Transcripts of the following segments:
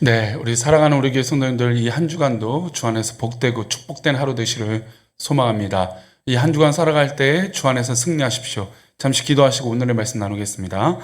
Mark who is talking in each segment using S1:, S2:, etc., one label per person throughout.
S1: 네, 우리 사랑하는 우리 교회 성도님들 이 한 주간도 주 안에서 복되고 축복된 하루 되시를 소망합니다. 이 한 주간 살아갈 때 주 안에서 승리하십시오. 잠시 기도하시고 오늘의 말씀 나누겠습니다.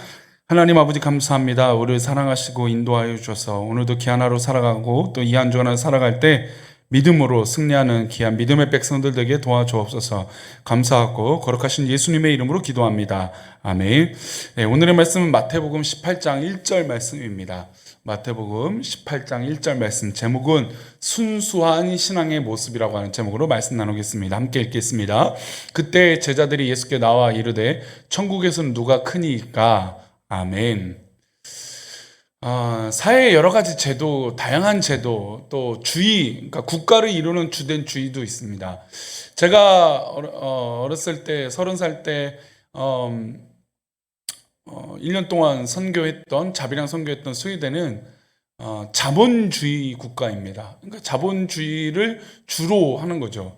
S1: 하나님 아버지 감사합니다. 우리를 사랑하시고 인도하여 주셔서 오늘도 귀한 하루 살아가고 또 이 한 주간을 살아갈 때 믿음으로 승리하는 귀한 믿음의 백성들 되게 도와주옵소서 감사하고 거룩하신 예수님의 이름으로 기도합니다. 아멘. 네, 오늘의 말씀은 마태복음 18장 1절 말씀입니다. 마태복음 18장 1절 말씀 제목은 순수한 신앙의 모습이라고 하는 제목으로 말씀 나누겠습니다. 함께 읽겠습니다. 그때 제자들이 예수께 나와 이르되 천국에서는 누가 크니까 아멘. 아, 사회의 여러 가지 제도, 다양한 제도, 또 주의, 그러니까 국가를 이루는 주된 주의도 있습니다. 제가 어, 어렸을 때, 서른 살 때, 음, 어, 1년 동안 선교했던, 자비랑 선교했던 스웨덴은 어, 자본주의 국가입니다. 그러니까 자본주의를 주로 하는 거죠.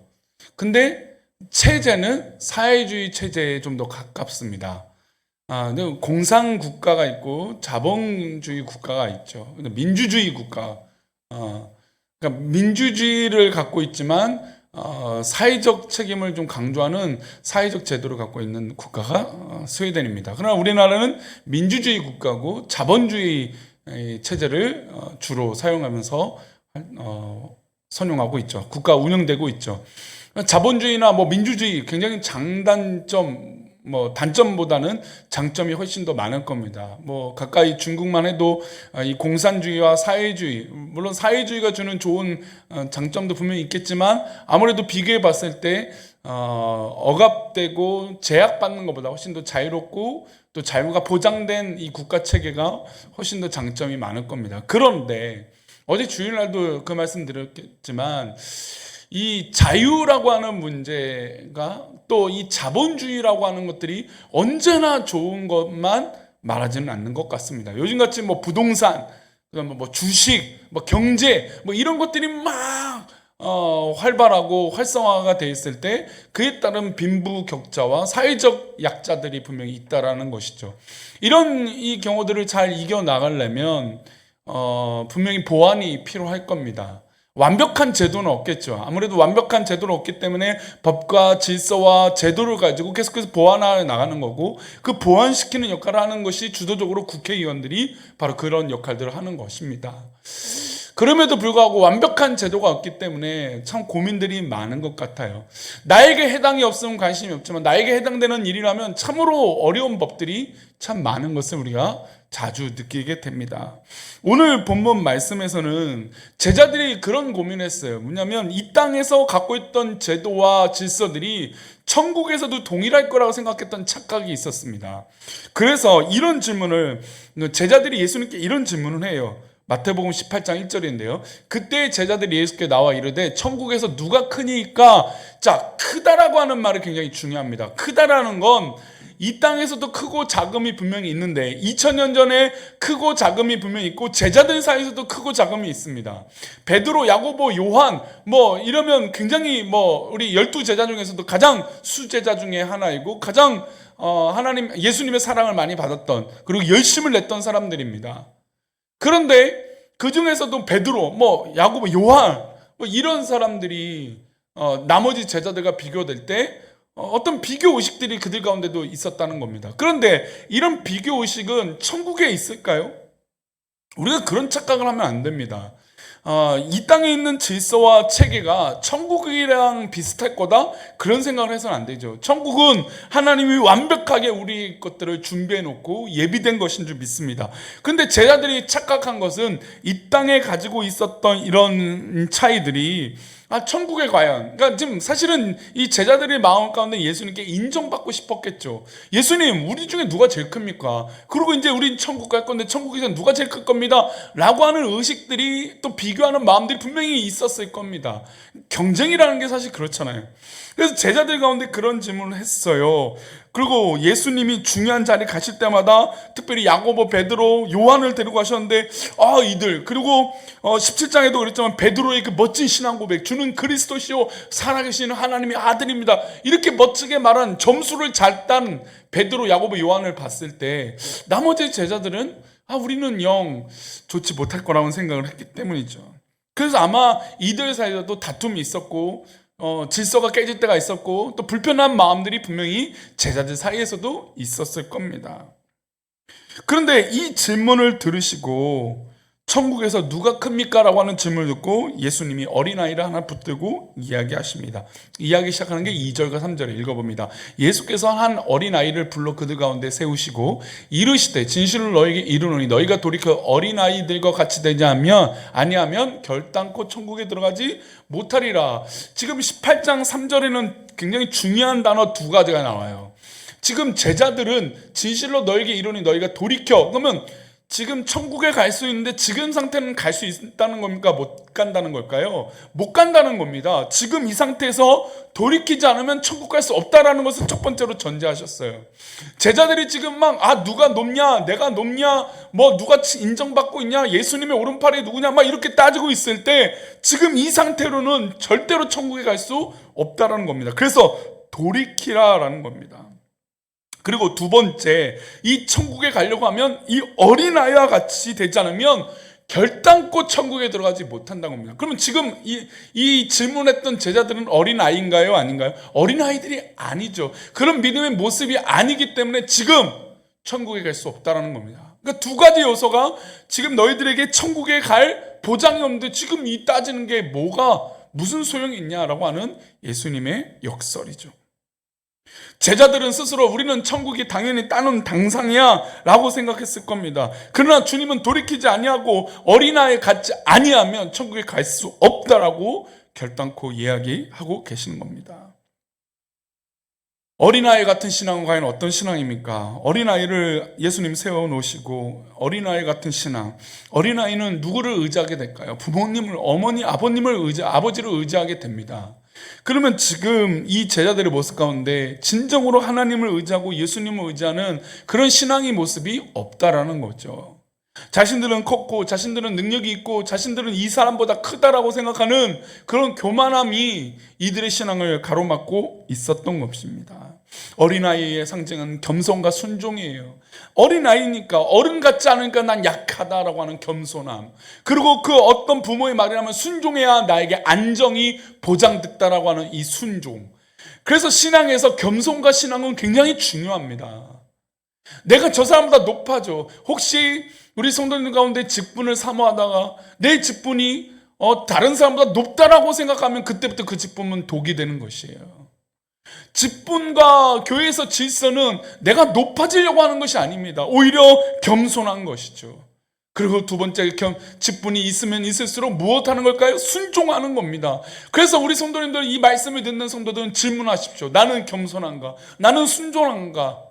S1: 근데 체제는 사회주의 체제에 좀 더 가깝습니다. 아, 공산 국가가 있고 자본주의 국가가 있죠. 민주주의 국가. 어, 그러니까 민주주의를 갖고 있지만 어, 사회적 책임을 좀 강조하는 사회적 제도를 갖고 있는 국가가 어, 스웨덴입니다. 그러나 우리나라는 민주주의 국가고 자본주의 이 체제를 어, 주로 사용하면서 어, 선용하고 있죠. 국가 운영되고 있죠. 자본주의나 뭐 민주주의 굉장히 장단점 뭐 단점보다는 장점이 훨씬 더 많을 겁니다. 뭐 가까이 중국만 해도 아, 이 공산주의와 사회주의 물론 사회주의가 주는 좋은 어, 장점도 분명히 있겠지만 아무래도 비교해 봤을 때 어, 억압되고 제약받는 것보다 훨씬 더 자유롭고 또 자유가 보장된 이 국가 체계가 훨씬 더 장점이 많을 겁니다. 그런데 어제 주일날도 그 말씀 드렸겠지만 이 자유라고 하는 문제가 또 이 자본주의라고 하는 것들이 언제나 좋은 것만 말하지는 않는 것 같습니다. 요즘같이 뭐 부동산, 뭐 주식, 뭐 경제, 뭐 이런 것들이 막 어, 활발하고 활성화가 돼 있을 때 그에 따른 빈부격차와 사회적 약자들이 분명히 있다라는 것이죠. 이런 이 경우들을 잘 이겨 나가려면 어, 분명히 보완이 필요할 겁니다. 완벽한 제도는 없겠죠. 아무래도 완벽한 제도는 없기 때문에 법과 질서와 제도를 가지고 계속해서 보완해 나가는 거고 그 보완시키는 역할을 하는 것이 주도적으로 국회의원들이 바로 그런 역할들을 하는 것입니다. 그럼에도 불구하고 완벽한 제도가 없기 때문에 참 고민들이 많은 것 같아요. 나에게 해당이 없으면 관심이 없지만 나에게 해당되는 일이라면 참으로 어려운 법들이 참 많은 것을 우리가 자주 느끼게 됩니다. 오늘 본문 말씀에서는 제자들이 그런 고민했어요. 뭐냐면 이 땅에서 갖고 있던 제도와 질서들이 천국에서도 동일할 거라고 생각했던 착각이 있었습니다. 그래서 이런 질문을 제자들이 예수님께 이런 질문을 해요. 마태복음 18장 1절인데요. 그때 제자들이 예수께 나와 이르되 천국에서 누가 크니까 자 크다라고 하는 말이 굉장히 중요합니다. 크다라는 건 이 땅에서도 크고 작음이 분명히 있는데 2000년 전에 크고 작음이 분명히 있고 제자들 사이에서도 크고 작음이 있습니다. 베드로, 야고보, 요한 뭐 이러면 굉장히 뭐 우리 열두 제자 중에서도 가장 수제자 중에 하나이고 가장 어 하나님 예수님의 사랑을 많이 받았던 그리고 열심을 냈던 사람들입니다. 그런데 그 중에서도 베드로, 뭐 야고보, 요한 뭐 이런 사람들이 어, 나머지 제자들과 비교될 때 어, 어떤 비교 의식들이 그들 가운데도 있었다는 겁니다. 그런데 이런 비교 의식은 천국에 있을까요? 우리가 그런 착각을 하면 안 됩니다. 어, 이 땅에 있는 질서와 체계가 천국이랑 비슷할 거다? 그런 생각을 해서는 안 되죠. 천국은 하나님이 완벽하게 우리 것들을 준비해 놓고 예비된 것인 줄 믿습니다. 근데 제자들이 착각한 것은 이 땅에 가지고 있었던 이런 차이들이 아, 천국에 과연. 그러니까 지금 사실은 이 제자들의 마음 가운데 예수님께 인정받고 싶었겠죠. 예수님, 우리 중에 누가 제일 큽니까? 그리고 이제 우린 천국 갈 건데 천국에서 누가 제일 클 겁니다. 라고 하는 의식들이 또 비교하는 마음들이 분명히 있었을 겁니다. 경쟁이라는 게 사실 그렇잖아요. 그래서 제자들 가운데 그런 질문을 했어요. 그리고 예수님이 중요한 자리 가실 때마다 특별히 야고보, 베드로, 요한을 데리고 가셨는데 아 이들 그리고 어 17장에도 그랬지만 베드로의 그 멋진 신앙 고백 주는 그리스도시요 살아계시는 하나님의 아들입니다. 이렇게 멋지게 말한 점수를 잘 딴 베드로, 야고보, 요한을 봤을 때 나머지 제자들은 아 우리는 영 좋지 못할 거라고 생각을 했기 때문이죠. 그래서 아마 이들 사이에도 다툼이 있었고 어, 질서가 깨질 때가 있었고 또 불편한 마음들이 분명히 제자들 사이에서도 있었을 겁니다. 그런데 이 질문을 들으시고 천국에서 누가 큽니까? 라고 하는 질문을 듣고 예수님이 어린아이를 하나 붙들고 이야기하십니다. 이야기 시작하는 게 2절과 3절을 읽어봅니다. 예수께서 한 어린아이를 불러 그들 가운데 세우시고 이르시되 진실을 너에게 이르노니 너희가 돌이켜 어린아이들과 같이 되지 않으면 아니하면 결단코 천국에 들어가지 못하리라. 지금 18장 3절에는 굉장히 중요한 단어 두 가지가 나와요. 지금 제자들은 진실로 너에게 이르니 너희가 돌이켜 그러면 지금 천국에 갈 수 있는데 지금 상태는 갈 수 있다는 겁니까? 못 간다는 걸까요? 못 간다는 겁니다. 지금 이 상태에서 돌이키지 않으면 천국 갈 수 없다라는 것을 첫 번째로 전제하셨어요. 제자들이 지금 막 아 누가 높냐, 내가 높냐, 뭐 누가 인정받고 있냐, 예수님의 오른팔이 누구냐, 막 이렇게 따지고 있을 때 지금 이 상태로는 절대로 천국에 갈 수 없다라는 겁니다. 그래서 돌이키라라는 겁니다. 그리고 두 번째, 이 천국에 가려고 하면 이 어린아이와 같이 되지 않으면 결단코 천국에 들어가지 못한다는 겁니다. 그러면 지금 이, 이 질문했던 제자들은 어린아이인가요? 아닌가요? 어린아이들이 아니죠. 그런 믿음의 모습이 아니기 때문에 지금 천국에 갈 수 없다는 겁니다. 그러니까 두 가지 요소가 지금 너희들에게 천국에 갈 보장이 없는데 지금 이 따지는 게 뭐가 무슨 소용이 있냐라고 하는 예수님의 역설이죠. 제자들은 스스로 우리는 천국이 당연히 따는 당상이야 라고 생각했을 겁니다. 그러나 주님은 돌이키지 아니하고 어린아이 같지 아니하면 천국에 갈 수 없다라고 결단코 이야기하고 계시는 겁니다. 어린아이 같은 신앙은 과연 어떤 신앙입니까? 어린아이를 예수님 세워놓으시고 어린아이 같은 신앙. 어린아이는 누구를 의지하게 될까요? 부모님을, 어머니, 아버님을 의지, 아버지를 의지하게 됩니다. 그러면 지금 이 제자들의 모습 가운데 진정으로 하나님을 의지하고 예수님을 의지하는 그런 신앙의 모습이 없다라는 거죠. 자신들은 컸고 자신들은 능력이 있고 자신들은 이 사람보다 크다라고 생각하는 그런 교만함이 이들의 신앙을 가로막고 있었던 것입니다. 어린아이의 상징은 겸손과 순종이에요. 어린아이니까 어른 같지 않으니까 난 약하다라고 하는 겸손함. 그리고 그 어떤 부모의 말이라면 순종해야 나에게 안정이 보장됐다라고 하는 이 순종. 그래서 신앙에서 겸손과 신앙은 굉장히 중요합니다. 내가 저 사람보다 높아져. 혹시 우리 성도님 가운데 직분을 사모하다가 내 직분이 어, 다른 사람보다 높다라고 생각하면 그때부터 그 직분은 독이 되는 것이에요. 직분과 교회에서 질서는 내가 높아지려고 하는 것이 아닙니다. 오히려 겸손한 것이죠. 그리고 두 번째 겸 직분이 있으면 있을수록 무엇 하는 걸까요? 순종하는 겁니다. 그래서 우리 성도님들 이 말씀을 듣는 성도들은 질문하십시오. 나는 겸손한가? 나는 순종한가?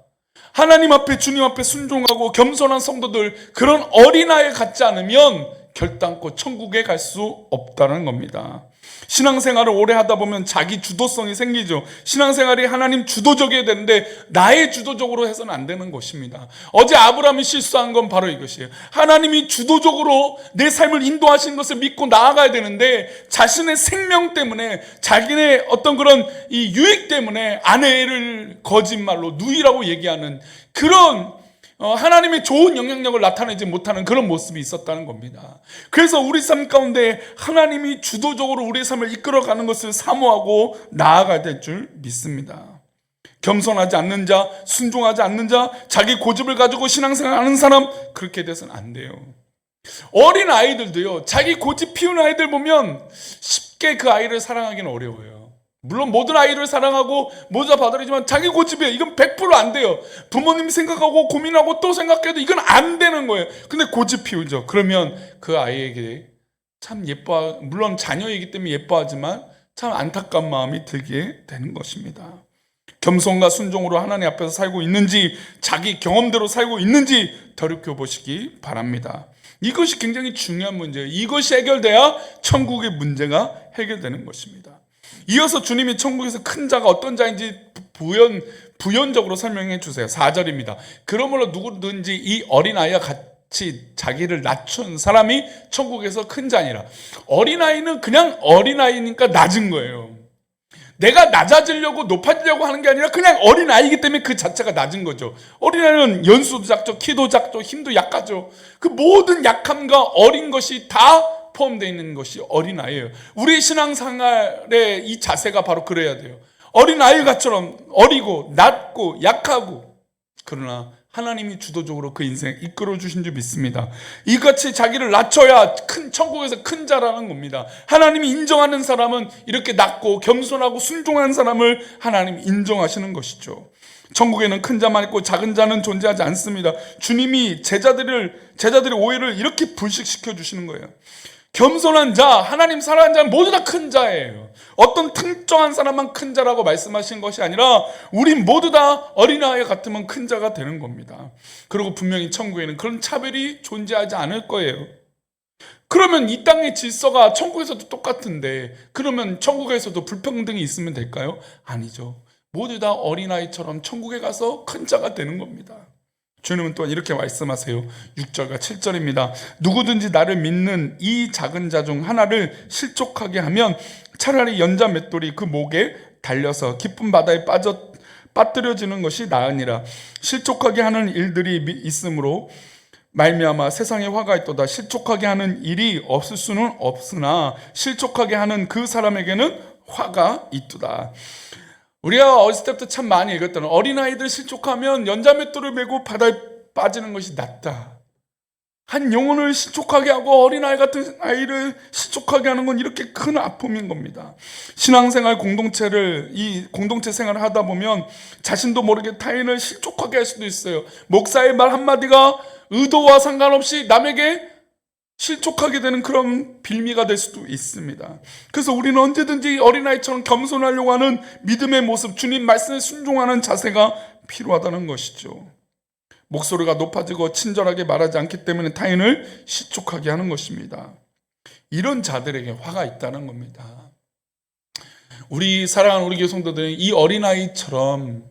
S1: 하나님 앞에 주님 앞에 순종하고 겸손한 성도들 그런 어린아이 같지 않으면 결단코 천국에 갈 수 없다는 겁니다. 신앙생활을 오래 하다 보면 자기 주도성이 생기죠. 신앙생활이 하나님 주도적이어야 되는데 나의 주도적으로 해서는 안 되는 것입니다. 어제 아브라함이 실수한 건 바로 이것이에요. 하나님이 주도적으로 내 삶을 인도하시는 것을 믿고 나아가야 되는데 자신의 생명 때문에 자기네 어떤 그런 이 유익 때문에 아내를 거짓말로 누이라고 얘기하는 그런 어, 하나님의 좋은 영향력을 나타내지 못하는 그런 모습이 있었다는 겁니다. 그래서 우리 삶 가운데 하나님이 주도적으로 우리의 삶을 이끌어가는 것을 사모하고 나아가야 될 줄 믿습니다. 겸손하지 않는 자, 순종하지 않는 자, 자기 고집을 가지고 신앙생활 하는 사람, 그렇게 돼서는 안 돼요. 어린 아이들도요, 자기 고집 피우는 아이들 보면 쉽게 그 아이를 사랑하기는 어려워요. 물론 모든 아이를 사랑하고 모두 다 받아들이지만 자기 고집이에요. 이건 100%안 돼요. 부모님 생각하고 고민하고 또 생각해도 이건 안 되는 거예요. 근데 고집 피우죠. 그러면 그 아이에게 참 예뻐, 물론 자녀이기 때문에 예뻐하지만 참 안타까운 마음이 들게 되는 것입니다. 겸손과 순종으로 하나님 앞에서 살고 있는지 자기 경험대로 살고 있는지 돌이켜 보시기 바랍니다. 이것이 굉장히 중요한 문제예요. 이것이 해결돼야 천국의 문제가 해결되는 것입니다. 이어서 주님이 천국에서 큰 자가 어떤 자인지 부연 부연적으로 설명해 주세요. 4절입니다. 그러므로 누구든지 이 어린아이와 같이 자기를 낮춘 사람이 천국에서 큰 자니라. 어린아이는 그냥 어린아이니까 낮은 거예요. 내가 낮아지려고 높아지려고 하는 게 아니라 그냥 어린아이기 때문에 그 자체가 낮은 거죠. 어린아이는 연수도 작죠, 키도 작죠, 힘도 약하죠. 그 모든 약함과 어린 것이 다 포함되어 있는 것이 어린아이예요. 우리 신앙생활의 이 자세가 바로 그래야 돼요. 어린아이가처럼 어리고 낮고 약하고 그러나 하나님이 주도적으로 그 인생 이끌어 주신 줄 믿습니다. 이같이 자기를 낮춰야 큰 천국에서 큰 자라는 겁니다. 하나님이 인정하는 사람은 이렇게 낮고 겸손하고 순종한 사람을 하나님 인정하시는 것이죠. 천국에는 큰 자만 있고 작은 자는 존재하지 않습니다. 주님이 제자들을 제자들의 오해를 이렇게 불식시켜 주시는 거예요. 겸손한 자, 하나님 사랑하는 자는 모두 다 큰 자예요. 어떤 특정한 사람만 큰 자라고 말씀하신 것이 아니라 우린 모두 다 어린아이 같으면 큰 자가 되는 겁니다. 그리고 분명히 천국에는 그런 차별이 존재하지 않을 거예요. 그러면 이 땅의 질서가 천국에서도 똑같은데 그러면 천국에서도 불평등이 있으면 될까요? 아니죠. 모두 다 어린아이처럼 천국에 가서 큰 자가 되는 겁니다. 주님은 또한 이렇게 말씀하세요. 6절과 7절입니다. 누구든지 나를 믿는 이 작은 자 중 하나를 실족하게 하면 차라리 연자 맷돌이 그 목에 달려서 깊은 바다에 빠져 빠뜨려지는 것이 나으니라. 실족하게 하는 일들이 미- 있으므로 말미암아 세상에 화가 있도다. 실족하게 하는 일이 없을 수는 없으나 실족하게 하는 그 사람에게는 화가 있도다. 우리가 어렸을 때부터 참 많이 읽었던 어린아이들 실족하면 연자맷돌을 메고 바다에 빠지는 것이 낫다. 한 영혼을 실족하게 하고 어린아이 같은 아이를 실족하게 하는 건 이렇게 큰 아픔인 겁니다. 신앙생활 공동체를, 이 공동체 생활을 하다 보면 자신도 모르게 타인을 실족하게 할 수도 있어요. 목사의 말 한마디가 의도와 상관없이 남에게 실족하게 되는 그런 빌미가 될 수도 있습니다. 그래서 우리는 언제든지 어린아이처럼 겸손하려고 하는 믿음의 모습, 주님 말씀에 순종하는 자세가 필요하다는 것이죠. 목소리가 높아지고 친절하게 말하지 않기 때문에 타인을 실족하게 하는 것입니다. 이런 자들에게 화가 있다는 겁니다. 우리 사랑하는 우리 교성도들은 이 어린아이처럼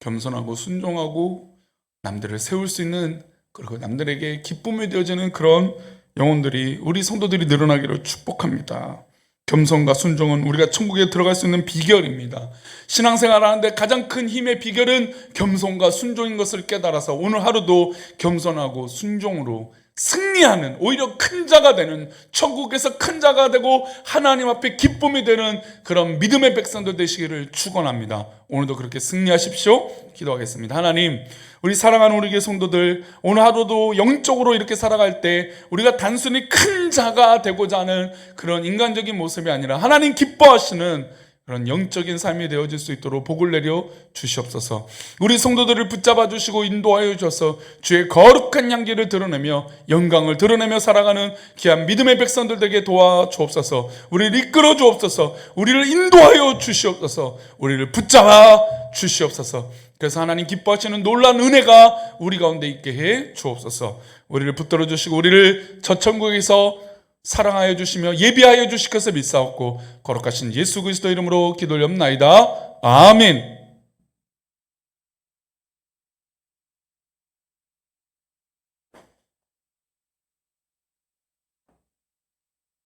S1: 겸손하고 순종하고 남들을 세울 수 있는 그리고 남들에게 기쁨이 되어지는 그런 영혼들이 우리 성도들이 늘어나기를 축복합니다. 겸손과 순종은 우리가 천국에 들어갈 수 있는 비결입니다. 신앙생활 하는데 가장 큰 힘의 비결은 겸손과 순종인 것을 깨달아서 오늘 하루도 겸손하고 순종으로 승리하는 오히려 큰 자가 되는 천국에서 큰 자가 되고 하나님 앞에 기쁨이 되는 그런 믿음의 백성들 되시기를 축원합니다. 오늘도 그렇게 승리하십시오. 기도하겠습니다. 하나님, 우리 사랑하는 우리 교회 성도들 오늘 하루도 영적으로 이렇게 살아갈 때 우리가 단순히 큰 자가 되고자 하는 그런 인간적인 모습이 아니라 하나님 기뻐하시는 그런 영적인 삶이 되어질 수 있도록 복을 내려 주시옵소서. 우리 성도들을 붙잡아 주시고 인도하여 주셔서 주의 거룩한 향기를 드러내며 영광을 드러내며 살아가는 귀한 믿음의 백성들 되게 도와 주옵소서. 우리를 이끌어 주옵소서. 우리를 인도하여 주시옵소서. 우리를 붙잡아 주시옵소서. 그래서 하나님 기뻐하시는 놀란 은혜가 우리 가운데 있게 해 주옵소서. 우리를 붙들어 주시고 우리를 저 천국에서 사랑하여 주시며 예비하여 것을 믿사옵고 거룩하신 예수 그리스도 이름으로 기도를 옵나이다. 아멘.